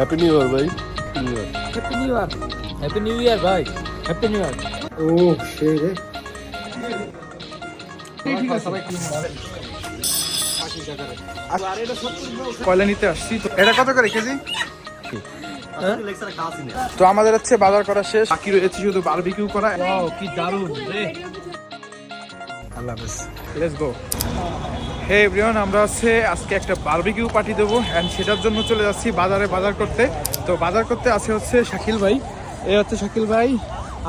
Happy new year ভাই। New year happy new year happy new year ভাই। Happy new ইয়ার ও সে রে। কয়লা নিতে আসছি তো। এটা কত করে কেজি? তো আমাদের হচ্ছে বাজার করা শেষ। বাকি রয়েছে শুধু বারবিকিউ করা। কি দারুণ রে। আল্লাহ হাফেজ। লেটস গো হে এভরিওয়ান আমরা হচ্ছে আজকে একটা বারবিকিউ পার্টি দেবো অ্যান্ড সেটার জন্য চলে যাচ্ছি বাজারে বাজার করতে। তো বাজার করতে আছে হচ্ছে শাকিল ভাই। এ হচ্ছে শাকিল ভাই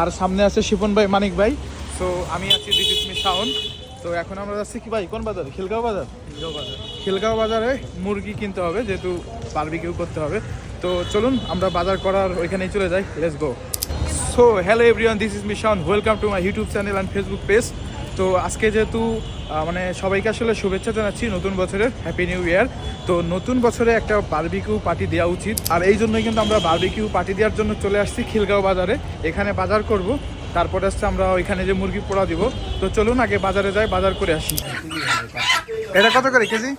আর সামনে আছে শিপন ভাই মানিক ভাই। তো আমি আছি দিস ইসমি শাওন। তো এখন আমরা যাচ্ছি কি ভাই কোন বাজার? খিলগাঁও বাজার? খিলগাঁও বাজার। বাজারে মুরগি কিনতে হবে যেহেতু বারবিকিউ করতে হবে। তো চলুন আমরা বাজার করার ওইখানেই চলে যাই। Let's go so hello everyone this is mission welcome to my YouTube channel and Facebook page তো আজকে যেহেতু মানে সবাইকে আসলে শুভেচ্ছা জানাচ্ছি নতুন বছরের হ্যাপি নিউ ইয়ার তো নতুন বছরে একটা বার্বিকিউ পার্টি দেওয়া উচিত। আর এই জন্যই কিন্তু আমরা বার্বিকিউ পার্টি দেওয়ার জন্য চলে আসছি খিলগাঁও বাজারে। এখানে বাজার করব। তারপরে আসছে আমরা ওইখানে যে মুরগি পোড়া দিব। তো চলুন আগে বাজারে যাই, বাজার করে আসি। এটা কত করে কেজি?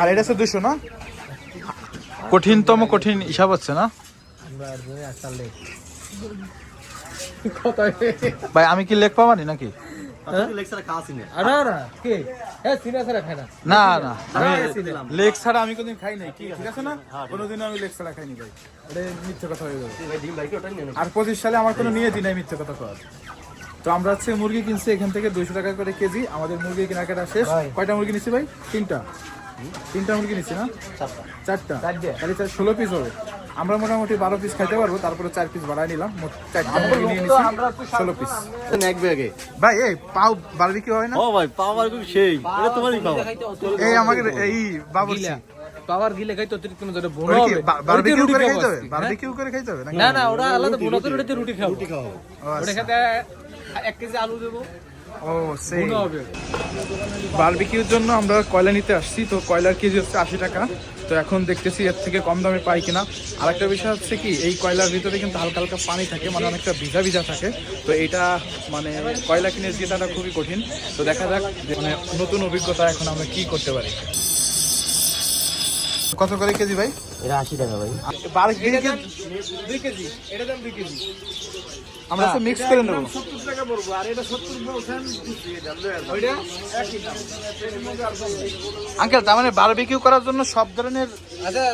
আর এটা হচ্ছে দুশো, না? কঠিনতম কঠিন হিসাব হচ্ছে, না? ভাই আমি কি লেখ পাবানি নাকি? হ্যাঁ? না। না ছিলাম। লেগ ছাড়া আমি কোনদিন খাই নাই ঠিক আছে? না? কোনোদিন আমি লেগ ছাড়া খাইনি ভাই। এটা মিথ্যে কথা হয়ে যাবে। আর পঁচিশ সালে আমার কোনো নিয়ে দিন মিথ্যে কথা তো আমরা হচ্ছে মুরগি কিনছি এখান থেকে দুইশো টাকা করে কেজি। আমাদের মুরগি কেনাকাটা শেষ। কয়টা মুরগি নিচ্ছি ভাই? তিনটা। তিনটা মুরগি নিচ্ছি না? চারটা। তাহলে ষোলো পিস হবে। আমরা মোটামুটি বারো পিস খাইতে পারব তারপরে চার পিস বাড়াই নিলাম। ষোলো পিস এক ব্যাগে। ভাই এই পাও বারবিকি হয় না? ও ভাই খুব সেই। এটা তোমারই পাওয়া এই আমাকে এই বাবুর্চি। পাওয়ার গিলে খাইতে অতিরিক্ত কোনো জায়গায় বোনা হবে। বারবিকিউ করে খাব খাইতে হবে? বারবিকিউ করে খাইতে হবে? না না ওটা আলাদা বোনা তো ওটাতে রুটি খাব রুটি খাব ও, ওটা। খেতে এক কেজি আলু দেবো। সেই। হবে। বারবিকিউর জন্য আমরা কয়লা নিতে আসছি তো কয়লার কেজি হচ্ছে আশি টাকা। তো এখন দেখতেছি এর থেকে কম দামে পাই কিনা। আর একটা বিষয় হচ্ছে কি, এই কয়লার ভিতরে কিন্তু হালকা হালকা পানি থাকে মানে অনেকটা ভিজা ভিজা থাকে। তো এটা মানে কয়লা কিনে জেতাটা খুবই কঠিন। তো দেখা যাক মানে নতুন অভিজ্ঞতা এখন আমরা কি করতে পারি। কত করে কেজি ভাই? এটা আশি টাকা ভাই। বারবিকিউ দুই কেজি। এটা দাম দুই কেজি। আমরা তো মিক্স করে নেব। সত্তর টাকা পড়ব আর এটা সত্তর বলছেন ওইটা আঙ্কেল তার মানে বারবিকিউ করার জন্য সব ধরনের আচ্ছা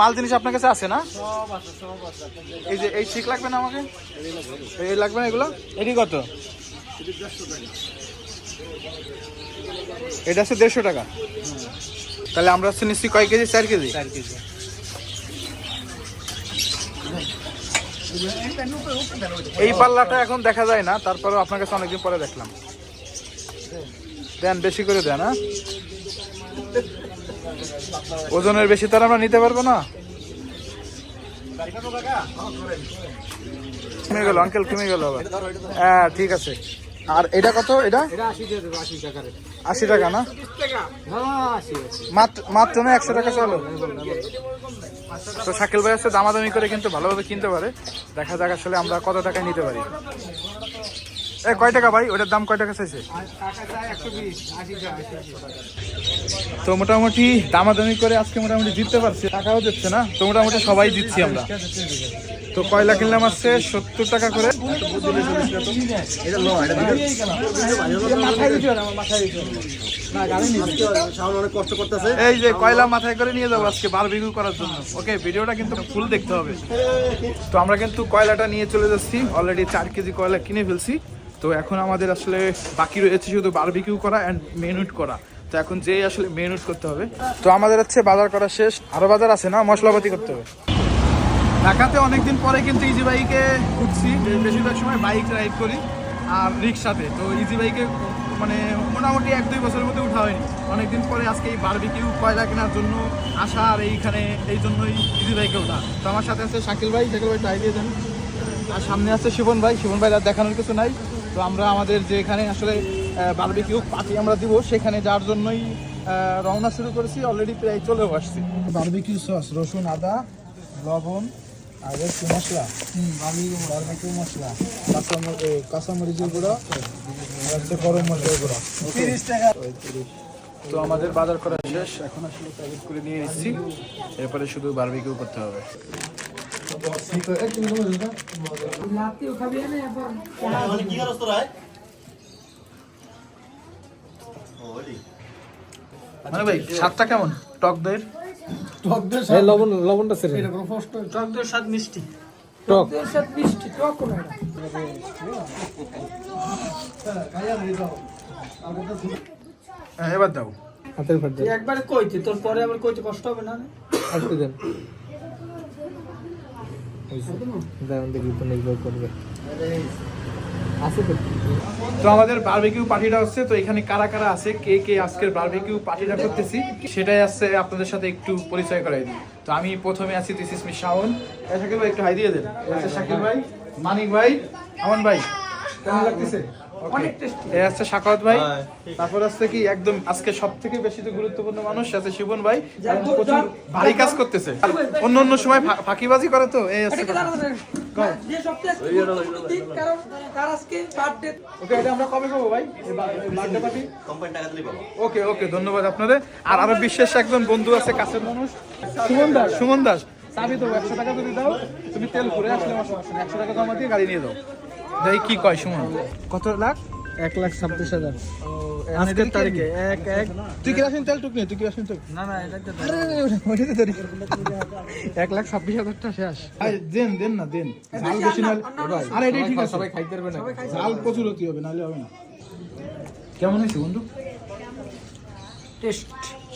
মাল জিনিস আপনার কাছে আছে না? সব আছে সব আছে। এই যে এই ঠিক লাগবে না আমাকে? এই লাগবে না এগুলো? এটি কত? এটা হচ্ছে দেড়শো টাকা। তাহলে আমরা হচ্ছে নিচ্ছি কয় কেজি? চার কেজি। চার কেজি। এই পাল্লাটা এখন দেখা যায় না, তারপরেও আপনার কাছে অনেকদিন পরে দেখলাম। দেন, বেশি করে দেন হ্যাঁ? ওজনের বেশি তার আমরা নিতে পারব না। কমে গেল আঙ্কেল কমে গেল আবার। হ্যাঁ ঠিক আছে। আর এটা কত এটা? আশি টাকা না? আশি মাত্র না একশো টাকা চলো? তো শাকিল ভাই হচ্ছে দামাদামি করে কিন্তু ভালোভাবে কিনতে পারে। দেখা যাক আসলে আমরা কত টাকায় নিতে পারি। এ কয় টাকা ভাই? ওটার দাম কয় টাকা চাইছে? তো মোটামুটি দামাদামি করে আজকে মোটামুটি জিততে পারছি। টাকাও দিচ্ছে না তো মোটামুটি সবাই দিচ্ছি আমরা। তো কয়লা কিনলাম আসছে সত্তর টাকা করে। কষ্ট করতেছে এই যে কয়লা মাথায় করে নিয়ে যাব আজকে বারবিকিউ করার জন্য। ওকে ভিডিওটা কিন্তু ফুল দেখতে হবে। তো আমরা কিন্তু কয়লাটা নিয়ে চলে যাচ্ছি। অলরেডি চার কেজি কয়লা কিনে ফেলছি। তো এখন আমাদের আসলে বাকি রয়েছে শুধু বারবিকিউ করা অ্যান্ড মেনুট করা। তো এখন যেই আসলে মেনুট করতে হবে। তো আমাদের হচ্ছে বাজার করা শেষ। আরও বাজার আছে না? মশলাপাতি করতে হবে। ঢাকাতে অনেকদিন পরে কিন্তু ইজি বাইকে উঠছি। বেশিরভাগ সময় বাইক রাইড করি আর রিক্সাতে। তো ইজি বাইকে মানে মোটামুটি এক দুই বছরের মধ্যে উঠা হয়নি। অনেকদিন পরে আজকে এই বারবিকিউ কয়লা কেনার জন্য আসা আর এইখানে এই জন্যই ইজি বাইকে ওঠা। তো আমার সাথে আছে শাকিল ভাই। শাকিল ভাই ট্রাই দিয়ে দেন। আর সামনে আছে শিবন ভাই। শিবন ভাই আর দেখানোর কিছু নাই। তো আমরা আমাদের যে এখানে আসলে বারবিকিউ পার্টি আমরা দিব, সেখানে যাওয়ার জন্যই রওনা শুরু করেছি। অলরেডি প্রায় চলেও আসছি। বারবিকিউ সস রসুন, আদা, লবণ আর একটু মশলা? বারবিকিউ মশলা? কাঁচামরিচের গুঁড়ো আর হচ্ছে গরম মশলার গুঁড়ো। তিরিশ টাকা। তো আমাদের বাজার করা শেষ। এখন আসলে প্যাকেট করে নিয়ে এসেছি। এরপরে শুধু বারবিকিউ করতে হবে। তোরা? মানে ভাই স্বাদটা কেমন? টক দইয়ের? এই লবণ লবণটা ছেড়ে টক দই স্বাদ মিষ্টি। টক। দই স্বাদ মিষ্টি টক কোনো না হ্যাঁ, এবার দাও। হাতের ফাট তুই একবারে কইতে তোর পরে আবার কইতে কষ্ট হবে না আসতে দেন। দাঁড়ান দেখি তো নির্ভর করবে। তো তো আমাদের বারবিকিউ পার্টিটা হচ্ছে তো এখানে কারা কারা আছে কে কে আজকের বারবিকিউ পার্টিটা করতেছি সেটাই আছে আপনাদের সাথে একটু পরিচয় করাই দিই। তো আমি প্রথমে আছি this is me Shaon Shakil ভাই একটু হাই দিয়ে দেন। শাকিল ভাই মানিক ভাই আমন ভাই। কেমন লাগতেছে? অনেক টেস্টি এই আছে সাকাওয়াত ভাই। তারপর আছে কি একদম আজকে সব থেকে বেশি তো গুরুত্বপূর্ণ মানুষ আছে শিবন ভাই। প্রচুর ভারী কাজ করতেছে। অন্য অন্য সময় ফাঁকিবাজি করে তো এই কথা। যে সপ্তাহে গুরুত্বপূর্ণ দিন, কারণ তার আজকে বার্থডে ওকে এটা আমরা কবে পাবো ভাই? বার্থডে পার্টি কোম্পানি টাকা দিলেই পাবো। ওকে ওকে ধন্যবাদ আপনাদের। আর আরও বিশেষ একজন বন্ধু আছে কাছের মানুষ। সুমন দাস। সুমন দাস। চাবি তো একশো টাকা যদি দাও তুমি তেল ভরে আসলে আমার সমস্যা একশো টাকা জমা দিয়ে গাড়ি নিয়ে দাও দেখি কি কয় সুমন। কত লাখ? এক লাখ ছাব্বিশ হাজার। আজকের তারিখে এক এক। তুই কেরাসিন তেল টুক নে তুই কেরাসিন তেল? না না এটা এক লাখ ছাব্বিশ হাজারটা শেষ। দেন দেন না দেন। ঝাল বেশি না আরে এটাই ঠিক আছে। সবাই খাইতে পারবে না। ঝাল প্রচুর হতে হবে নাহলে হবে না। কেমন হয়েছে বন্ধু? টেস্ট।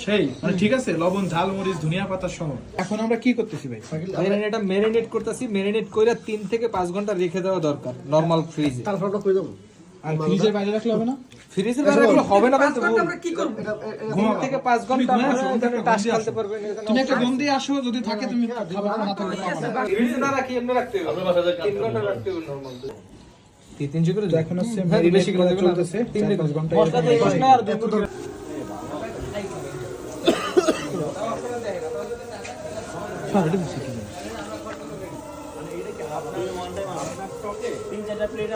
সেই মানে ঠিক আছে লবণ ঝাল মরিচ ধনিয়া পাতা সহ এখন আমরা কি করতেছি ভাই? এটা ম্যারিনেট করতেছি। ম্যারিনেট করে তিন থেকে পাঁচ ঘণ্টা রেখে দেওয়া দরকার নর্মাল ফ্রিজে তারপর আমরা কই যাব? আর ফ্রিজের বাইরে রাখলে হবে না? ফ্রিজে রাখলে হবে না কিন্তু আমরা কি করব? তিন থেকে পাঁচ ঘণ্টা তুমি টাচ ঘুমিয়ে খেলতে আসো। পারবেন তুমি একটা গম দিয়ে আসো যদি থাকে তুমি খাবার না থাকলে ফ্রিজে না। রাখি এমনি রাখতে হবে। তিন ঘণ্টা রাখতে হবে নর্মাল তিন তিনশো করে এখন হচ্ছে হ্যাঁ, বেশি করে চলতেছে। ঘণ্টা মশলা দিয়ে না আর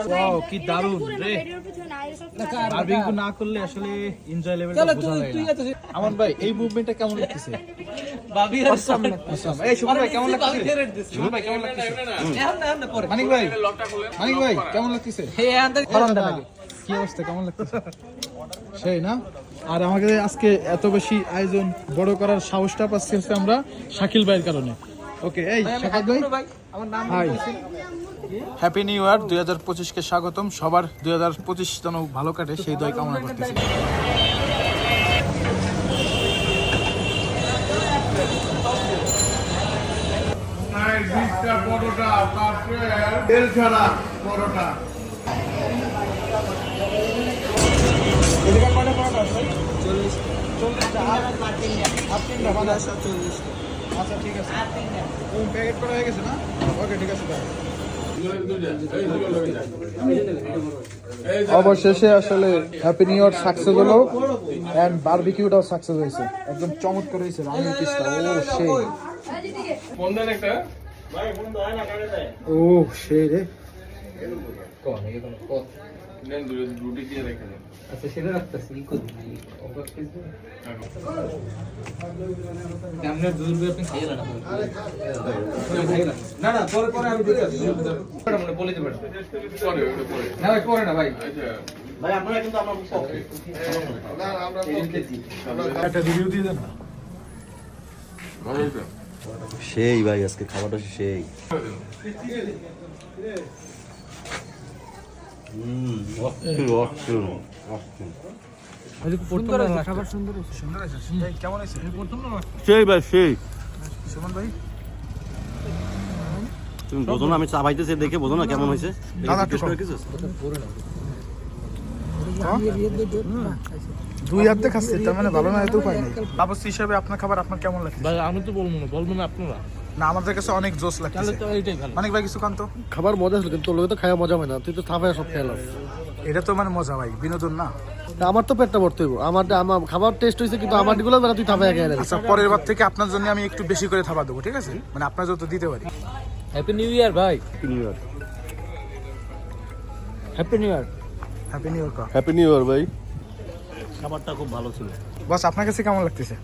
ওয়াও কি দারুণ রে। বারবিকিউ না করলে আসলে এনজয় লেভেলটা বোঝা যায় না। আমন ভাই এই মুভমেন্টটা কেমন লাগতেছে? ভাবি আর সামনে। এই সুমন ভাই কেমন লাগতেছে? সুমন ভাই কেমন লাগতেছে? এখন না এখন পরে। মানিক ভাই মানিক ভাই কেমন লাগতেছে? হে আনতে কি অবস্থা কেমন লাগতেছে? সেই না? আর আমাদের আজকে এত বেশি আয়োজন বড় করার সাহসটা পাচ্ছি হচ্ছে আমরা শাকিল ভাইয়ের কারণে। ওকে এই শাকিল ভাই। ভাই। আমার নাম হাই হ্যাপি নিউ ইয়ার দুই হাজার পঁচিশকে স্বাগতম। সবার দুই হাজার পঁচিশ যেন ভালো কাটে সেই দয় কামনা করতেছি। আচ্ছা ঠিক আছে। প্যাকেট করা হয়ে গেছে না? ওকে ঠিক আছে অবশেষে আসলে হ্যাপি নিউ ইয়ার সাকসেস হলো এন্ড বারবিকিউটাও সাকসেস হয়েছে। একদম চমৎকার হয়েছে রামের পিসটা ও সেই। ও সেই রে। আচ্ছা সেটা রাখতেছি কি করবি? আপনার দুধ দিয়ে আপনি খাইয়ে না না পরে পরে আমি দিতে মানে বলে দিবেন। না ভাই পরে না ভাই। ভাই আপনারা কিন্তু আমার পক্ষে একটা রিভিউ দিয়ে দেন না? সেই ভাই আজকে খাবারটা সেই। তুমি বোঝো না আমি চা পাইতেছি দেখে বোঝো না কেমন হয়েছে? দুই হাতে খাচ্ছে তার মানে ভালো না এত উপায় নেই। বাবুসি হিসাবে আপনার খাবার আপনার কেমন লাগে ভাই আমি তো বলব না বলবেন আপনারা। না আমাদের কাছে অনেক জোস তাহলে লাগছে ভালো। ভাই কিছু কান্ত খাবার মজা ছিল কিন্তু লোকে তো খাওয়া মজা হয় না। তুই তো থাপায় সব খেলাম এটা তো মানে মজা ভাই বিনোদন না? আমার তো পেটটা ভরতে হইব। আমার আমার খাবার টেস্ট হয়েছে কিন্তু আমারগুলো বেলা তুই থাপায় খেয়ে আচ্ছা পরের বার থেকে আপনার জন্য আমি একটু বেশি করে থাবা দেবো ঠিক আছে? মানে আপনার যত দিতে পারি। হ্যাপি নিউ ইয়ার ভাই। Happy new year happy new year happy new year ভাই। খাবারটা খুব ভালো ছিল। বস আপনার কাছে কেমন লাগতেছে?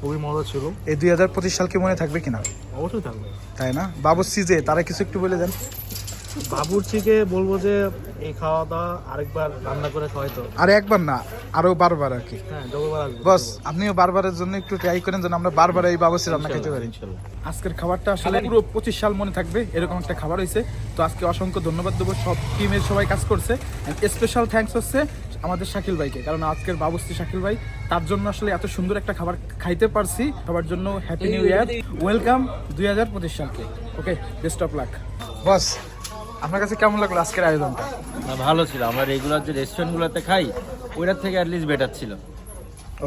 খুবই মজা ছিল। এই দুই হাজার পঁচিশ সাল কি মনে থাকবে কিনা? অবশ্যই থাকবে। তাই না? বাবুর্চি যে তারা কিছু একটু বলে দেন। বাবুর্চিকে বলব যে এই খাওয়া দাওয়া আরেকবার রান্না করে আর একবার না আরও বারবার আর কি। হ্যাঁ বস আপনিও বারবারের জন্য একটু ট্রাই করেন যেন আমরা বারবার এই বাবুর্চি রান্না খেতে পারি। আজকের খাবারটা আসলে পুরো পঁচিশ সাল মনে থাকবে এরকম একটা খাবার হয়েছে। তো আজকে অসংখ্য ধন্যবাদ দেবো সব টিমের সবাই কাজ করছে। স্পেশাল থ্যাঙ্কস হচ্ছে আমাদের শাকিল ভাইকে কারণ আজকের বাবুস্তি শাকিল ভাই তার জন্য আসলে এত সুন্দর একটা খাবার খাইতে পারছি। সবার জন্য হ্যাপি নিউ ইয়ার ওয়েলকাম দুই হাজার পঁচিশ সালকে। Okay best of luck boss আপনার কাছে কেমন লাগল আজকের আয়োজনটা? না, ভালো ছিল। আমরা রেগুলার যে রেস্টুরেন্টগুলোতে খাই ওইটার থেকে অ্যাটলিস্ট বেটার ছিল।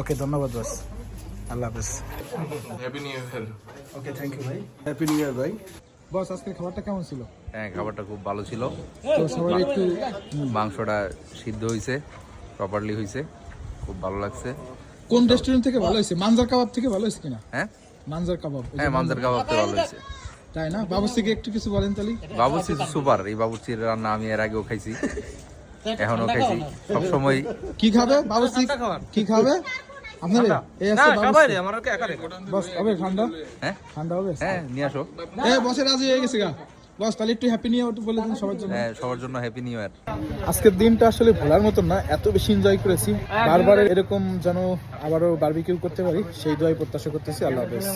ওকে ধন্যবাদ বস আল্লাহ হাফেজ। Happy new year okay thank you ভাই। হ্যাপি নিউ ইয়ার ভাই। বস আজকের খাবারটা কেমন ছিল? হ্যাঁ খাবারটা খুব ভালো ছিল। তো সবাই একটু মাংসটা সিদ্ধ হয়েছে প্রপারলি হয়েছে খুব ভালো লাগছে। কোন রেস্টুরেন্ট থেকে ভালো হয়েছে মানজার কাবাব থেকে ভালো হয়েছে কিনা? হ্যাঁ? মানজার কাবাব হ্যাঁ মাঞ্জার কাবাবটা ভালো হয়েছে তাই না? বাবুস থেকে একটু কিছু বলেন তাহলে। তো সুপার এই বাবুর্চির রান্না আমি এর আগেও খাইছি। এখনও খাইছি। সবসময় কি খাবে বাবুসি কি খাবে? আপনার? এই আছে বাবুসি আমার একা রে বস হবে ঠান্ডা? হ্যাঁ? ঠান্ডা হবে? হ্যাঁ নিয়ে আসো। এ বসে রাজি হয়ে গেছে গা। বস তাহলে একটু হ্যাপি নিয়ে বলে দিন সবার জন্য। হ্যাঁ সবার জন্য হ্যাপি নিউ ইয়ার আজকের দিনটা আসলে ভোলার মতন না এত বেশি এনজয় করেছি। বারবার এরকম যেন আবারও বারবিকিউ করতে পারি সেই দোয়াই প্রত্যাশা করতেছি। আল্লাহ হাফেজ।